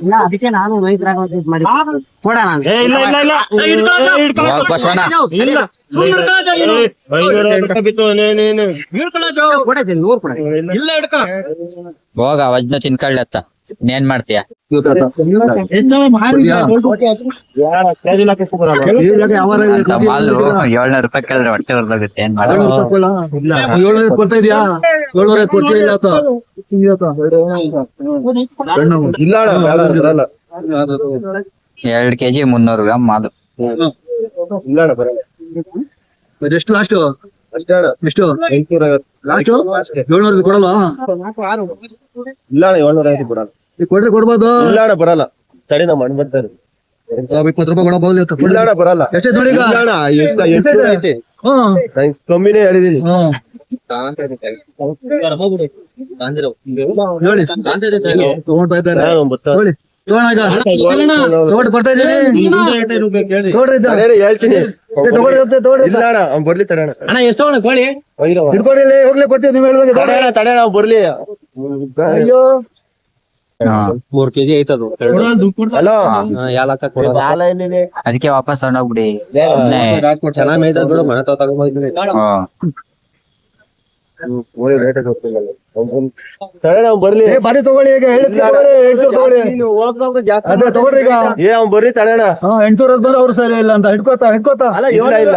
ಇಲ್ಲ ಅದಕ್ಕೆ ನಾನು ಮಾಡಿ ಕೊಡೋಣ ಹೋಗ ವಜ್ನ ತಿನ್ಕೊಳ್ಳತ್ತ ಇನ್ನೇನ್ ಮಾಡ್ತೀಯ ಮಾಲು ಏಳ್ನೂರು ರೂಪಾಯಿ ಕೇಳಿದ್ರೆ ಹೊಟ್ಟೆ ಹೊರದೋಗುತ್ತೆ ಏನ್ ಮಾಡೋದು ಏಳ್ನೂರ ಕೊಡ್ತಾ ಇದೀಯಾ ಏಳ್ನೂರ ಇಲ್ಲ. ಎರಡ್ ಕೆಜಿ ಮುನ್ನೂರು ಗ್ರಾಮ್ ಅದು. ಎಷ್ಟು ಲಾಸ್ಟ್. ಎಷ್ಟು ಲಾಸ್ಟ್. ಏಳ್ನೂರ ಕೊಡಲ್ಲ ಇಲ್ಲ ಏಳ್ನೂರ ಐವತ್ತು ಕೊಡಲ್ಲ. ಕೊಡ್ರಿ ಕೊಡ್ಬೋದು. ಇಲ್ಲ ಅಣ್ಣ, ಬರಲ್ಲ. ತಡಿ ನಾ ಮಾಡಿ ಬರ್ತಾರೆ ಇಪ್ಪತ್ತು ರೂಪಾಯಿ ಕೊಡ ಅಂತ ಇಲ್ಲ ಅಣ್ಣ, ಬರಲ್ಲ. ಎಷ್ಟೇ ನೋಡಿ ಈಗ? ಇಲ್ಲ ಅಣ್ಣ, ಎಷ್ಟು- ಎಂಟ್ನೂರ ಐತೆ. ಹ್ಮ್. ನಾನ್ ಕಮ್ಮಿನೇ ಹೇಳಿದೀನಿ. ಹ್ಮ್. ಹೇಳಿ. ತಗೊಂಡ್ತಾ ಇದ್ದಾರೆ. ನಾನು ಒಂಬತ್ತು. ಹೇಳಿ ತಗೋಣ ಈಗ. ತಗೊಂಡು ಬರ್ತಾ ಇದ್ದೀನಿ. ತಗೊಳ್ರಿ ಇದ್ದ. ನಾನೇನು ಹೇಳ್ತೀನಿ. ಏ, ತಗೊಳ್ರಿ ಹೋಗ್ತಾ ತಗೊಳ್ರಿ ಇಲ್ಲ ಅಣ್ಣ ಅವ್ನ್ ಬರ್ಲಿ ತಡೋಣ. ಅಣ್ಣ ಎಷ್ಟು ತಗೊಂಡ ಕೋಳಿ? ಹಿಡ್ಕೊಡಿ ಇಲ್ಲಿ ಹೋಗ್ಲಿ ಕೊಡ್ತೀವಿ ನೀವು ಅವ್ನ್ ಬರ್ಲಿ. ಅಯ್ಯೋ. ಮೂರ್ ಕೆಜಿ ಐತದು ಹಲೋ? ಅದಕ್ಕೆ ವಾಪಸ್ ತಗೊಂಡೋಗ್ಬಿಡಿ ಬರ್ಲಿ. ಬಾರಿ ತಗೊಳ್ಳಿ ಈಗ ತಗೊಳ್ಳಿ ಅವ್ನ್ ತಡೆಯಣ ಬಂದ್ರೆ ಅವ್ರು ಸರಿ ಇಲ್ಲ ಅಂತ. ಹಿಡ್ಕೋತ ಇಲ್ಲ.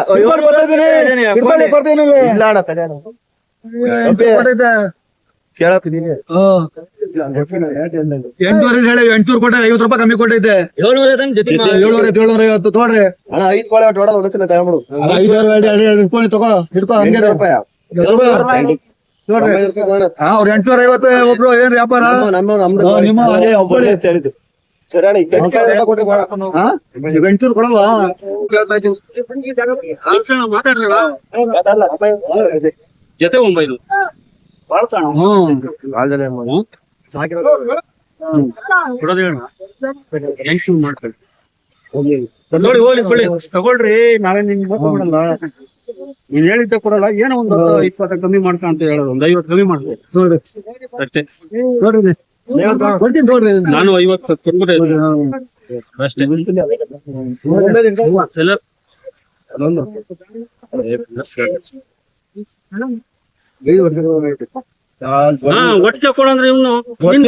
ಕೇಳತ್ತೀನಿ ಹಾ. ಎಂಟ್ನೂರ ಹೇಳಿ ಎಂಟ್ನೂರು ಕೊಟ್ಟೆ ಐವತ್ತು ರೂಪಾಯಿ ಕಮ್ಮಿ ಕೊಟ್ಟೈತೆ ಏಳ್ನೂರ ಏಳ್ನೂರ ಐವತ್ತು ತಗೊಳ್ರಿ. ಅಣ್ಣ ಐದ್ ಕೊಳೆ ಒಟ್ಟು ಹೊಡೆದ್ ಹೊಡಿತೀನಿ ತಗೊಂಡ್ಬಿಡು. ಐದಾರು ಹಿಡ್ಕೊಂಡು ತಗೋ ಹಿಡ್ಕೊ ಹಂಗೆ ರೂಪಾಯಿ. ಅವ್ರ ಐವತ್ತು ಒಬ್ರು ಏನ್ ವ್ಯಾಪಾರ? ನಮ್ಮ ಒಬ್ಬಳೆ. ಕೊಡಲ್ವಾ? ಜೊತೆ ಒಂಬೈನೂರು. ಹ್ಮ್. ನೋಡಿ ಹೋಗ್ಲಿ ಕೊಡಿ ತಗೊಳ್ರಿ ನಾಳೆ ನಿಮ್ಗೆ ಮೋಸ ಮಾಡಲ್ಲ. ನೀನ್ ಹೇಳಿದ್ದ ಕೊಡಲ್ಲ ಏನೋ ಒಂದು ಇಪ್ಪತ್ತ ಕಮ್ಮಿ ಮಾಡ್ಕ ಅಂತ ಹೇಳೋದು ಒಂದ್ ಐವತ್ತು ಕಮ್ಮಿ ನೋಡ್ರಿ ಅಷ್ಟೇ ನಾನು ಐವತ್ತು ಕೊಟ್ಬಿಟ್ಟೆ ಅಷ್ಟೇ. ಎಲ್ಲ ಹಾ ಒಟ್ಟಿಗೆ ಕೊಡಂದ್ರೆ ಇವ್ನು ಈಗ.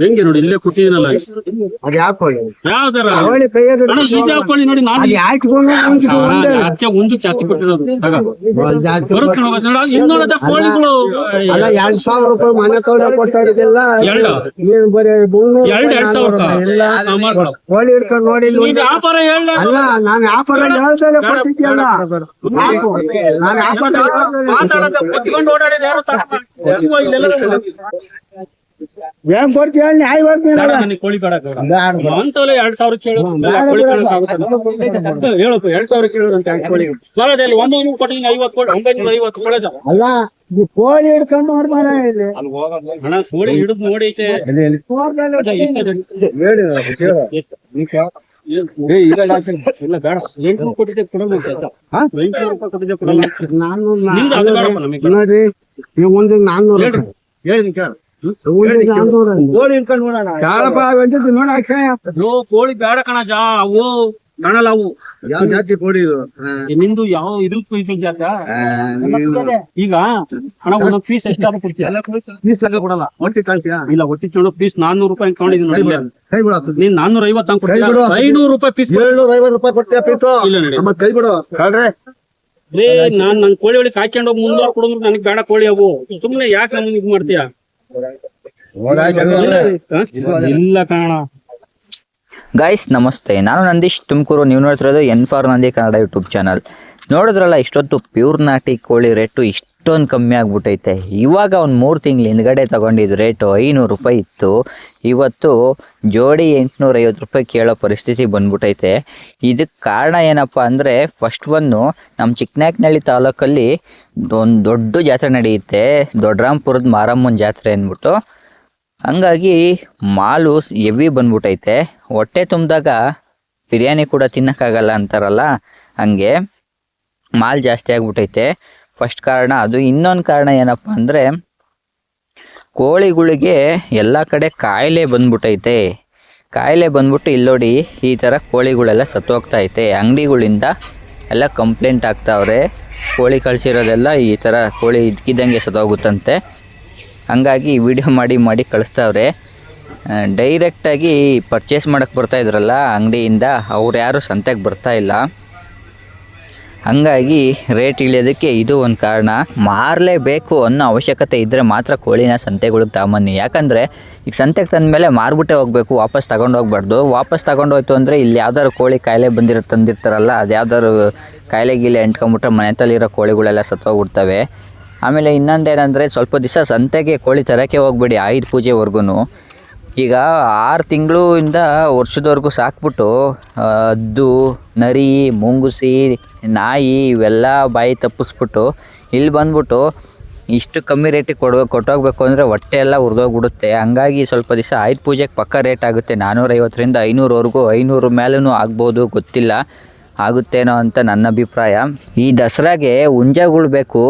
ಹೆಂಗೆ ನೋಡಿ ಇಲ್ಲೇ ಕೊಟ್ಟಿದ್ದೀನಲ್ಲ? ಯಾವ್ದಾರ ಅಣ್ಣ, ಇದು ಹಾಕೊಳ್ಳಿ ನೋಡಿ ನಾನು ಅದಕ್ಕೆ ಒಂದು ಜಾಸ್ತಿ ಕೊಟ್ಟಿರೋದು. ನೋಡು, ಅದು ಇನ್ನೂರದ ಕೋಳಿಗಳು. ಅಲ್ಲ ಎರಡ್ ಸಾವಿರ ರೂಪಾಯಿ ಮನೆ ಕೊಡ್ತಾ ಇರೋದಿಲ್ಲ ಎರಡು? ನೀನ್ ಬರೀ ಮುನ್ನೂರು ಎರಡು ಎರಡ್ ಸಾವಿರ ಎಲ್ಲ ಕೋಳಿ ಹಿಡ್ಕೊಂಡು ನೋಡಿ ವ್ಯಾಪಾರ ಹೇಳ. ಅಲ್ಲ ನಾನು ವ್ಯಾಪಾರ ಹೇಳ್ದಲೆ ಕೊಟ್ಟಿದ್ಯಲ್ಲ. ನಾನು ವ್ಯಾಪಾರ ಮಾತಾಡೋದು ಓಡಾಡಿದ ಯಾರು ತಗೊಂಡು ಇಲ್ಲೆಲ್ಲ ಏನ್ ಕೊಡ್ತೀಯ ಹೇಳಿ ನ್ಯಾಯ ಬರ್ತೀನಿ ಬೇಡ ನನಗೆ ಕೋಳಿ ಬೇಡ. ಎರಡ್ ಸಾವಿರ ಕೇಳು. ಇಲ್ಲ, ಕೋಳಿ? ಹೇಳಪ್ಪ ಎರಡ್ ಸಾವಿರ ಕೇಳು ಅಂತ ಕೋಳಿ? ಒಂದು ಕೊಟ್ಟಿದ್ದೀನಿ ಐವತ್ತು ಐವತ್ತು ಅಲ್ಲ ಈ ಕೋಳಿ ಹಿಡ್ಕೊಂಡು ನೋಡ್ಬಾರ ಇಲ್ಲಿ. ಹಣ ಕೋಳಿ ಹಿಡಿದು ನೋಡೈತೆ ಎಷ್ಟು? ಇಲ್ಲ ಬೇಡ. ಎಂಟ್ನೂರು ಕೊಟ್ಟಿದ್ದೆ ಕೊಡಲ್ಲ ಅಂತ ಆಯ್ತಾ? ಎಂಟ್ನೂರು ರೂಪಾಯಿ ಕೊಟ್ಟಿದ್ದೆ ಕೊಡಲ್ಲ ಅಂತ. ನಾನು ನಿಮ್ದು ಅದು ಬೇಡಪ್ಪ ನಮಗೆ. ನೋಡ್ರಿ ನೀವು ಒಂದು ನಾನ್ನೂರು ಹೇಳ್ರಿ. ನಾನ್ನೂರು ಕೋಳಿ ನೋಡೋಣ. ಯಾರಪ್ಪ ನೋಡ ಕೋಳಿ ಬೇಡ ಕಣಜ ಅವು ಕಾಣಲ್ಲ ಅವು. ಯಾವ ಜಾತಿ ಕೋಳಿ ಇದು? ನಿಂದು ಯಾವ ಇದು ಜಾತ? ಈಗ ಹಣ ಒಂದೊಂದು ಪೀಸ್ ಎಷ್ಟಾದ್ರೂ ಕೊಡ್ತೀಯ? ಪೀಸ್ ಲೆಕ್ಕ ಕೊಡಲ್ಲ. ಒಟ್ಟಿ ಕಾಲ್ತೀಯಾ ಇಲ್ಲ ಒಟ್ಟಿ ಚೋಣ ಪೀಸ್ ನಾನ್ನೂರು ರೂಪಾಯಿ ತಗೊಂಡಿದ್ದೀನಿ ನೋಡಿ. ನೀನ್ ನಾನ್ನೂರ ಐವತ್ತು ಕೊಡ್ತೀಯ? ಐನೂರು ರೂಪಾಯಿ ಪೀಸ್ ಏಳ್ನೂರ ಐವತ್ತು ರೂಪಾಯಿ ಕೊಡ್ತೀಯ ಪೀಸ್ ಇಲ್ಲ ನಡಿ ಕೈ ಬಿಡು. ಕಾಡ್ರೆ ರೇ ನಾನ್ ನನ್ ಕೋಳಿ ಒಳಗೆ ಹಾಕೊಂಡು ಹೋಗಿ ಮುಂದೋರ್ ಕೊಡೋದ್ರು ನನಗೆ ಬೇಡ ಕೋಳಿ ಅವು. ಸುಮ್ನೆ ಯಾಕೆ ನಮ್ಗೆ ಇದು ಮಾಡ್ತೀಯ? ಇಲ್ಲ ಕಾಣ ಗೈಸ್ ನಮಸ್ತೆ. ನಾನು ನಂದೀಶ್ ತುಮಕೂರು. ನೀವು ನೋಡ್ತಿರೋದು N for Nandi Kannada YouTube channel ನೋಡಿದ್ರಲ್ಲ ಇಷ್ಟೊತ್ತು ಪ್ಯೂರ್ ನಾಟಿ ಕೋಳಿ ರೇಟು ಇಷ್ಟೊಂದು ಕಮ್ಮಿ ಆಗ್ಬಿಟ್ಟೈತೆ. ಇವಾಗ ಒಂದು ಮೂರು ತಿಂಗಳು ಹಿಂದ್ಗಡೆ ತಗೊಂಡಿದ್ದು ರೇಟು ಐನೂರು ರೂಪಾಯಿ ಇತ್ತು. ಇವತ್ತು ಜೋಡಿ ಎಂಟುನೂರ ಐವತ್ತು ರೂಪಾಯಿ ಕೇಳೋ ಪರಿಸ್ಥಿತಿ ಬಂದ್ಬಿಟ್ಟೈತೆ ಇದಕ್ಕೆ ಕಾರಣ ಏನಪ್ಪ ಅಂದರೆ ಫಸ್ಟ್ ಒಂದು ನಮ್ಮ ಚಿಕ್ಕನಾಕ್ನಹಳ್ಳಿ ತಾಲೂಕಲ್ಲಿ ಒಂದು ದೊಡ್ಡ ಜಾತ್ರೆ ನಡೆಯುತ್ತೆ. ದೊಡ್ಡರಾಮ್ಪುರದ ಮಾರಮ್ಮನ ಜಾತ್ರೆ ಅಂದ್ಬಿಟ್ಟು. ಹಂಗಾಗಿ ಮಾಲು ಎವಿ ಬಂದ್ಬಿಟ್ಟೈತೆ ಹೊಟ್ಟೆ ತುಂಬಿದಾಗ ಬಿರಿಯಾನಿ ಕೂಡ ತಿನ್ನೋಕ್ಕಾಗಲ್ಲ ಅಂತಾರಲ್ಲ, ಹಂಗೆ ಮಾಲ್ ಜಾಸ್ತಿ ಆಗ್ಬಿಟ್ಟೈತೆ ಫಸ್ಟ್ ಕಾರಣ ಅದು. ಇನ್ನೊಂದು ಕಾರಣ ಏನಪ್ಪ ಅಂದರೆ ಕೋಳಿಗಳಿಗೆ ಎಲ್ಲ ಕಡೆ ಕಾಯಿಲೆ ಬಂದ್ಬಿಟ್ಟೈತೆ ಕಾಯಿಲೆ ಬಂದ್ಬಿಟ್ಟು ಇಲ್ಲೋಡಿ ಈ ಥರ ಕೋಳಿಗಳೆಲ್ಲ ಸತ್ತೋಗ್ತೈತೆ ಅಂಗಡಿಗಳಿಂದ ಎಲ್ಲ ಕಂಪ್ಲೇಂಟ್ ಆಗ್ತಾವ್ರೆ. ಕೋಳಿ ಕಳಿಸಿರೋದೆಲ್ಲ ಈ ಥರ ಕೋಳಿ ಇದ್ಕಿದ್ದಂಗೆ ಸತ್ತೋಗುತ್ತಂತೆ. ಹಂಗಾಗಿ ವಿಡಿಯೋ ಮಾಡಿ ಮಾಡಿ ಕಳಿಸ್ತಾವ್ರೆ. ಡೈರೆಕ್ಟಾಗಿ ಪರ್ಚೇಸ್ ಮಾಡೋಕ್ಕೆ ಬರ್ತಾ ಇದ್ರಲ್ಲ ಅಂಗಡಿಯಿಂದ, ಅವ್ರು ಯಾರು ಸಂತೆಗೆ ಬರ್ತಾ ಇಲ್ಲ. ಹಂಗಾಗಿ ರೇಟ್ ಇಳಿಯೋದಕ್ಕೆ ಇದು ಒಂದು ಕಾರಣ. ಮಾರಲೇಬೇಕು ಅನ್ನೋ ಅವಶ್ಯಕತೆ ಇದ್ದರೆ ಮಾತ್ರ ಕೋಳಿನ ಸಂತೆಗಳಿಗೆ ತಗೊಂಬನ್ನಿ ಯಾಕಂದರೆ ಈಗ ಸಂತೆಗೆ ತಂದಮೇಲೆ ಮಾರ್ಬಿಟ್ಟೆ ಹೋಗಬೇಕು, ವಾಪಸ್ ತಗೊಂಡು ಹೋಗ್ಬಾರ್ದು. ವಾಪಸ್ ತಗೊಂಡೋಯ್ತು ಅಂದರೆ ಇಲ್ಲಿ ಯಾವ್ದಾದ್ರು ಕೋಳಿ ಕಾಯಿಲೆ ಬಂದಿರೋ ತಂದಿರ್ತಾರಲ್ಲ, ಅದು ಯಾವ್ದಾದ್ರು ಕಾಯಿಲೆ ಗೀಲೆ ಎಂಟ್ಕೊಂಬಿಟ್ರೆ ಮನೆತಲ್ಲಿರೋ ಕೋಳಿಗಳೆಲ್ಲ ಸತ್ತೋಗ್ಬಿಡ್ತವೆ. ಆಮೇಲೆ ಇನ್ನೊಂದೇನೆಂದರೆ ಸ್ವಲ್ಪ ದಿವಸ ಸಂತೆಗೆ ಕೋಳಿ ತರೋಕ್ಕೆ ಹೋಗ್ಬೇಡಿ, ಆಯುಧ ಪೂಜೆವರೆಗೂ ಈಗ ಆರು ತಿಂಗಳಿಂದ ವರ್ಷದವರೆಗೂ ಸಾಕ್ಬಿಟ್ಟು ಅದು ನರಿ, ಮುಂಗುಸಿ, ನಾಯಿ ಇವೆಲ್ಲ ಬಾಯಿ ತಪ್ಪಿಸ್ಬಿಟ್ಟು, ಇಲ್ಲಿ ಬಂದ್ಬಿಟ್ಟು ಇಷ್ಟು ಕಮ್ಮಿ ರೇಟಿಗೆ ಕೊಡ್ಬೇಕು, ಕೊಟ್ಟೋಗ್ಬೇಕು ಅಂದರೆ ಹೊಟ್ಟೆ ಎಲ್ಲ ಉರಿದೋಗ್ಬಿಡುತ್ತೆ. ಹಂಗಾಗಿ ಸ್ವಲ್ಪ ದಿವಸ ಆಯುಧ ಪೂಜೆಗೆ ಪಕ್ಕ ರೇಟ್ ಆಗುತ್ತೆ. ನಾನ್ನೂರೈವತ್ತರಿಂದ ಐನೂರವರೆಗೂ, ಐನೂರು ಮೇಲೂ ಆಗ್ಬೋದು, ಗೊತ್ತಿಲ್ಲ ಆಗುತ್ತೇನೋ ಅಂತ ನನ್ನ ಅಭಿಪ್ರಾಯ. ಈ ದಸರಾಗೆ ಹುಂಜಗಳು ಬೇಕು.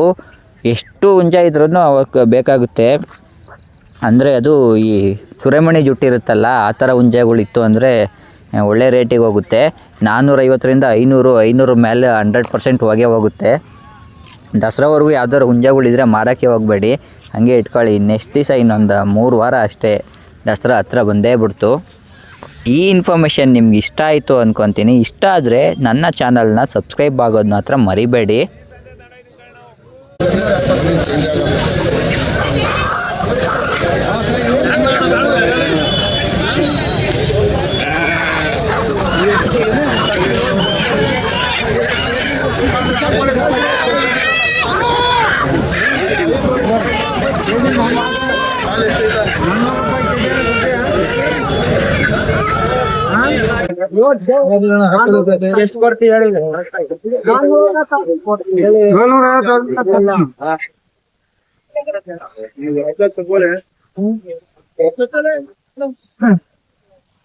ಎಷ್ಟು ಹುಂಜ ಇದ್ರೂ ಅವಕ್ಕೆ ಬೇಕಾಗುತ್ತೆ. ಅಂದರೆ ಅದು ಈ ಸುರೇಮಣಿ ಜುಟ್ಟಿರುತ್ತಲ್ಲ ಆ ಥರ ಹುಂಜೆಗಳಿತ್ತು ಅಂದರೆ ಒಳ್ಳೆ ರೇಟಿಗೆ ಹೋಗುತ್ತೆ. ನಾನ್ನೂರೈವತ್ತರಿಂದ ಐನೂರು ಐನೂರು ಮೇಲೆ ಹಂಡ್ರೆಡ್ ಪರ್ಸೆಂಟ್ ಹೋಗೇ ಹೋಗುತ್ತೆ. ದಸರಾವರೆಗೂ ಯಾವ್ದಾದ್ರು ಹುಂಜಗಳಿದ್ರೆ ಮಾರೋಕ್ಕೆ ಹೋಗಬೇಡಿ. ಹಾಗೆ ಇಟ್ಕೊಳ್ಳಿ ನೆಕ್ಸ್ಟ್ ದಿವಸ ಇನ್ನೊಂದು ಮೂರು ವಾರ ಅಷ್ಟೇ ದಸರಾ ಹತ್ರ ಬಂದೇ ಬಿಡ್ತು. ಈ ಇನ್ಫಾರ್ಮೇಷನ್ ನಿಮ್ಗೆ ಇಷ್ಟ ಆಯಿತು ಅಂದ್ಕೊತೀನಿ ಇಷ್ಟ ಆದರೆ ನನ್ನ ಚಾನಲ್ನ ಸಬ್ಸ್ಕ್ರೈಬ್ ಆಗೋದು ಮಾತ್ರ ಮರಿಬೇಡಿ. ಎಷ್ಟು ಕೊಡ್ತೀವಿ ಹೇಳಿ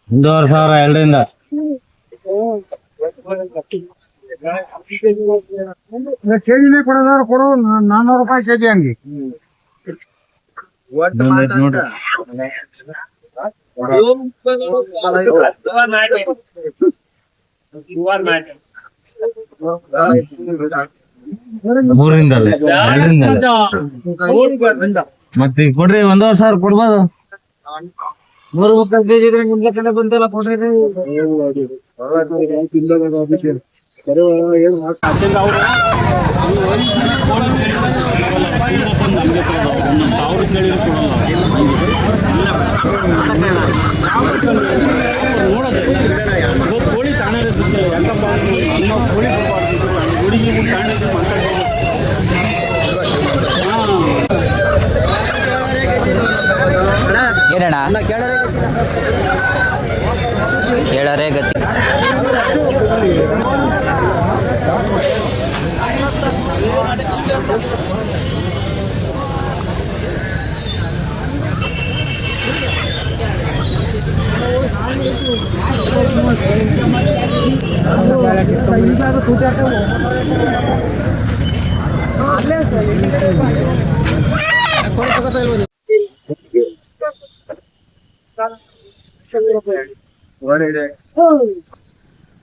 ಒಂದೂವರೆ ಸಾವಿರ ಎರಡರಿಂದ ಕೆಜಿನೇ ಕೊಡೋದಾದ್ರೆ ಕೊಡು ನಾನ್ನೂರು ರೂಪಾಯಿ ಕೆಜಿ ಹಂಗೆ ಮೂರಿಂದ ಮತ್ತೆ ಕೊಡ್ರಿ ಒಂದೂವರೆ ಸಾವಿರ ಕೊಡ್ಬೋದು. ಮೂರು ಮುಕ್ಕಾಲು ಕೆಜಿ ನಿಮ್ಗೆ ಕಡೆ ಬಂದಲ್ಲ ಕೊಡ್ರಿ. ಕೋಳಿ ತಾನೇ ಇರುತ್ತೆ ಯಾಕಪ್ಪ ಅಂದ್ರೆ ನಮ್ಮ ಕೋಳಿ ಬರಬಾರ್ದು ಹುಡುಗಿ ತಾನೇ ಏನಣ್ಣ ಹೇಳರೇ ಗತಿ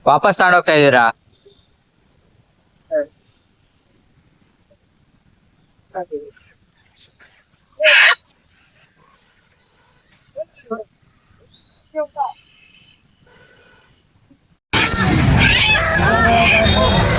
ವಾಪಸ್ ತಗೊಂಡೋಗ್ತಾ ಇದ್ದೀರಾ ಬಾಬಾ Oh, my God.